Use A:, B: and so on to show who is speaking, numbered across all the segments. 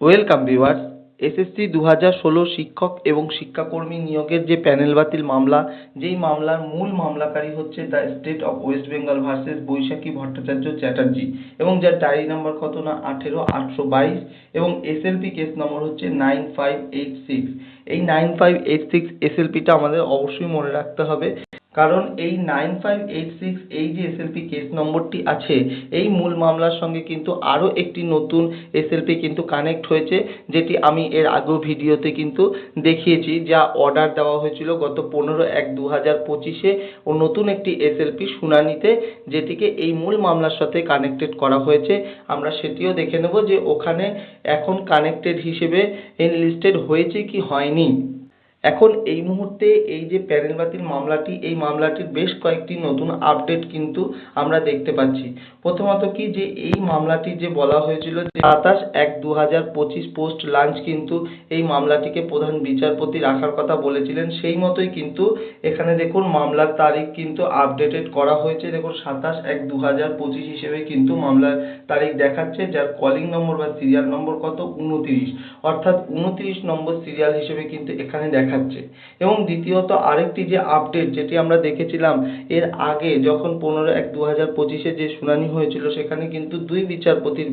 A: Welcome viewers. SSC দু হাজার ষোলো শিক্ষক এবং শিক্ষাকর্মী নিয়োগের যে প্যানেল বাতিল মামলা, যেই মামলার মূল মামলাকারী হচ্ছে the state of West Bengal versus Baishakhi Bhattacharya Chatterjee এবং যার ডায়েরি নাম্বার কত না, আঠেরো, আটশো বাইশ এবং এসএলপি কেস নম্বর হচ্ছে নাইন ফাইভ এইট সিক্স এই নাইন ফাইভ এইট সিক্স এসএলপিটা আমাদের অবশ্যই মনে রাখতে হবে। কারণ এই নাইন ফাইভ এইট সিক্স এই যে এসএলপি কেস নম্বরটি আছে, এই মূল মামলার সঙ্গে কিন্তু আরও একটি নতুন এসএলপি কিন্তু কানেক্ট হয়েছে, যেটি আমি এর আগেও ভিডিওতে কিন্তু দেখিয়েছি, যা অর্ডার দেওয়া হয়েছিল গত পনেরো এক দু হাজার পঁচিশে ও নতুন একটি এসএলপি শুনানিতে, যেটিকে এই মূল মামলার সাথে কানেক্টেড করা হয়েছে। আমরা সেটিও দেখে নেব যে ওখানে এখন কানেক্টেড হিসেবে এনলিস্টেড হয়েছে কি হয়নি। এখন এই মুহূর্তে এই যে প্যানেল বাতিল মামলাটি, এই মামলাটির বেশ কয়েকটি নতুন আপডেট কিন্তু আমরা দেখতে পাচ্ছি। প্রথমত কি যে এই মামলাটি যে বলা হয়েছিল যে সাতাশ এক দু হাজার পঁচিশ পোস্ট লাঞ্চ কিন্তু এই মামলাটিকে প্রধান বিচারপতি রাখার কথা বলেছিলেন। সেই মতোই কিন্তু এখানে দেখুন মামলার তারিখ কিন্তু আপডেটেড করা হয়েছে। দেখুন সাতাশ এক দু হাজার পঁচিশ হিসেবে কিন্তু মামলার তারিখ দেখাচ্ছে, যার কলিং নম্বর বা সিরিয়াল নম্বর কত? উনত্রিশ। অর্থাৎ উনত্রিশ নম্বর সিরিয়াল হিসেবে কিন্তু এখানে দেখাচ্ছে। এবং দ্বিতীয়ত আরেকটি যে আপডেট যেটি আমরা দেখেছিলাম, এর আগে যখন পনেরো এক দু হাজার পঁচিশে যে শুনানি হয়েছিল, সেখানে কিন্তু দুই বিচারপতির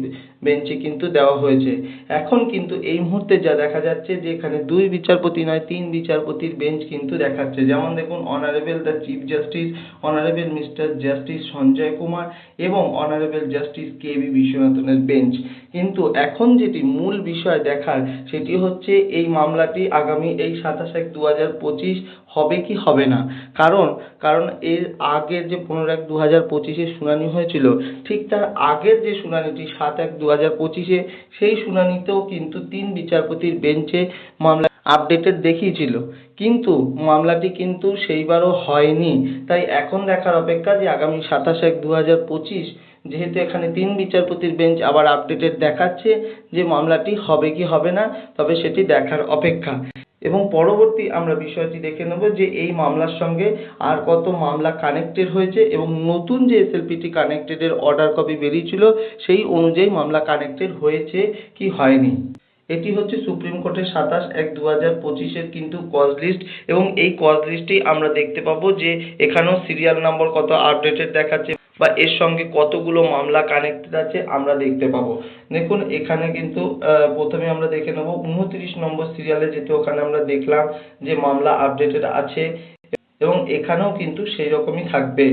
A: বেঞ্চে কিন্তু দেওয়া হয়েছে। এখন কিন্তু এই মুহূর্তে যা দেখা যাচ্ছে যে এখানে দুই বিচারপতি নয়, তিন বিচারপতির বেঞ্চ কিন্তু দেখাচ্ছে। যেমন দেখুন honourable the chief justice honourable mister justice Sanjay Kumar এবং অনারেবল জাস্টিস কে বি বিশ্বনাথনের বেঞ্চ। কিন্তু এখন যেটি মূল বিষয় দেখার, সেটি হচ্ছে এই মামলাটি আগামী এই সাতাশ এক দু হাজার পঁচিশ হবে কি হবে না? কারণ কারণ এর আগের যে পনেরো এক দু হাজার পঁচিশে শুনানি হয়েছিল, ঠিক তার আগের যে শুনানিটি সাত এক দু হাজার পঁচিশে, সেই শুনানিতেও কিন্তু তিন বিচারপতির বেঞ্চে মামলা আপডেটেড দেখিয়েছিল। কিন্তু মামলাটি কিন্তু সেইবারও হয়নি। তাই এখন দেখার অপেক্ষা যে আগামী সাতাশ এক দু হাজার পঁচিশ, যেহেতু এখানে তিন বিচারপতির বেঞ্চ আবার আপডেটেড দেখাচ্ছে যে মামলাটি হবে কি হবে না, তবে সেটি দেখার অপেক্ষা। এবং পরবর্তী আমরা বিষয়টি দেখে নেব যে এই মামলার সঙ্গে আর কত মামলা কানেক্টেড হয়েছে এবং নতুন যে এসএলপিটি কানেক্টেডের অর্ডার কপি বেরিয়েছিল, সেই অনুযায়ী মামলা কানেক্টেড হয়েছে কি হয়নি। এটি হচ্ছে সুপ্রিম কোর্টের সাতাশ এক দু হাজার পঁচিশের কিন্তু কজ লিস্ট এবং এই কজ আমরা দেখতে পাবো যে এখানেও সিরিয়াল নম্বর কত আপডেটেড দেখাচ্ছে। বা এর সঙ্গে কতগুলো মামলা কানেক্টেড আছে আমরা দেখতে পাবো। দেখুন, এখানে কিন্তু প্রথমে আমরা দেখে নেব, উনত্রিশ নম্বর সিরিয়ালে যেহেতু ওখানে আমরা দেখলাম যে মামলা আপডেটেড আছে এবং এখানেও কিন্তু সেই রকমই থাকবে।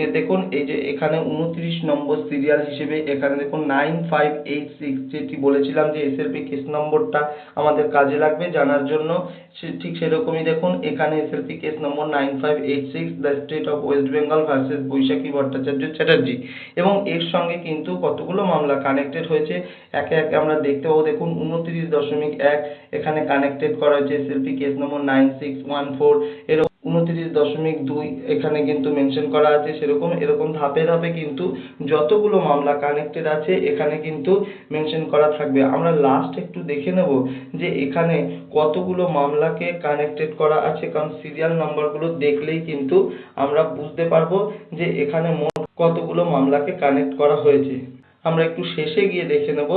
A: এ দেখুন, এই যে এখানে উনত্রিশ নম্বর সিরিয়াল হিসেবে এখানে দেখুন নাইন ফাইভ এইট সিক্স যেটি বলেছিলাম যে এসএলপি কেস নম্বরটা আমাদের কাজে লাগবে জানার জন্য। ঠিক সেরকমই দেখুন, এখানে SLP case number nine five eight six the state of West Bengal versus Baishakhi Bhattacharya Chatterjee এবং এর সঙ্গে কিন্তু কতগুলো মামলা কানেক্টেড হয়েছে? একে একে আমরা দেখতে পাবো, দেখুন উনত্রিশ দশমিক এক, এখানে কানেক্টেড করা হয়েছে SLP case number nine six one four এরকম উনত্রিশ দশমিক দুই এখানে কিন্তু মেনশন করা আছে সেরকম, এরকম ধাপে ধাপে কিন্তু যতগুলো মামলা কানেক্টেড আছে এখানে কিন্তু মেনশন করা থাকবে। আমরা লাস্ট একটু দেখে নেব যে এখানে কতগুলো মামলাকে কানেক্টেড করা আছে, কারণ সিরিয়াল নাম্বারগুলো দেখলেই কিন্তু আমরা বুঝতে পারব যে এখানে মোট কতগুলো মামলাকে কানেক্ট করা হয়েছে। আমরা একটু শেষে গিয়ে দেখে নেব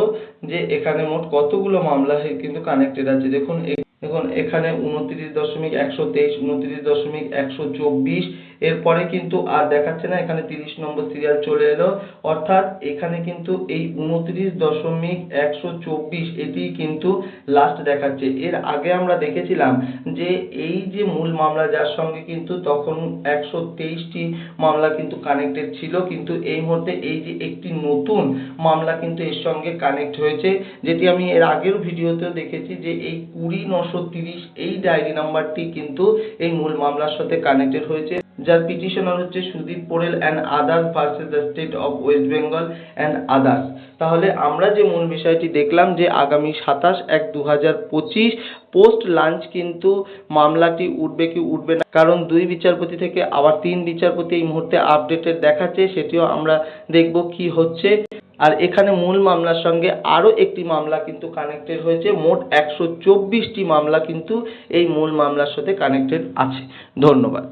A: যে এখানে মোট কতগুলো মামলা কিন্তু কানেক্টেড আছে। দেখুন দেখুন এখানে উনত্রিশ দশমিক একশো তেইশ উনত্রিশ দশমিক একশো চব্বিশ এরপরে কিন্তু আর দেখাচ্ছে না, এখানে তিরিশ নম্বর সিরিয়াল চলে এলো। অর্থাৎ এখানে কিন্তু এই উনত্রিশ দশমিক একশো চব্বিশ এটি কিন্তু লাস্ট দেখাচ্ছে। এর আগে আমরা দেখেছিলাম যে এই যে মূল মামলা, যার সঙ্গে কিন্তু তখন একশো তেইশটি মামলা কিন্তু কানেক্টেড ছিল, কিন্তু এই মুহূর্তে এই যে একটি নতুন মামলা কিন্তু এর সঙ্গে কানেক্ট হয়েছে, যেটি আমি এর আগের ভিডিওতেও দেখেছি যে এই কুড়ি নশো তিরিশ এই ডায়েরি নাম্বারটি কিন্তু এই মূল মামলার সাথে কানেক্টেড হয়েছে। যার পিটিশনার হচ্ছে Sudip Porel and others versus the state of West Bengal and others তাহলে আমরা যে মূল বিষয়টি দেখলাম যে আগামী সাতাশ এক দু হাজার পঁচিশ পোস্ট লাঞ্চ কিন্তু মামলাটি উঠবে কি উঠবে না, কারণ দুই বিচারপতি থেকে আবার তিন বিচারপতি এই মুহূর্তে আপডেটেড দেখাচ্ছে, সেটিও আমরা দেখব কি হচ্ছে। আর এখানে মূল মামলার সঙ্গে আরও একটি মামলা কিন্তু কানেক্টেড হয়েছে, মোট একশো চব্বিশটি মামলা কিন্তু এই মূল মামলার সাথে কানেক্টেড আছে। ধন্যবাদ।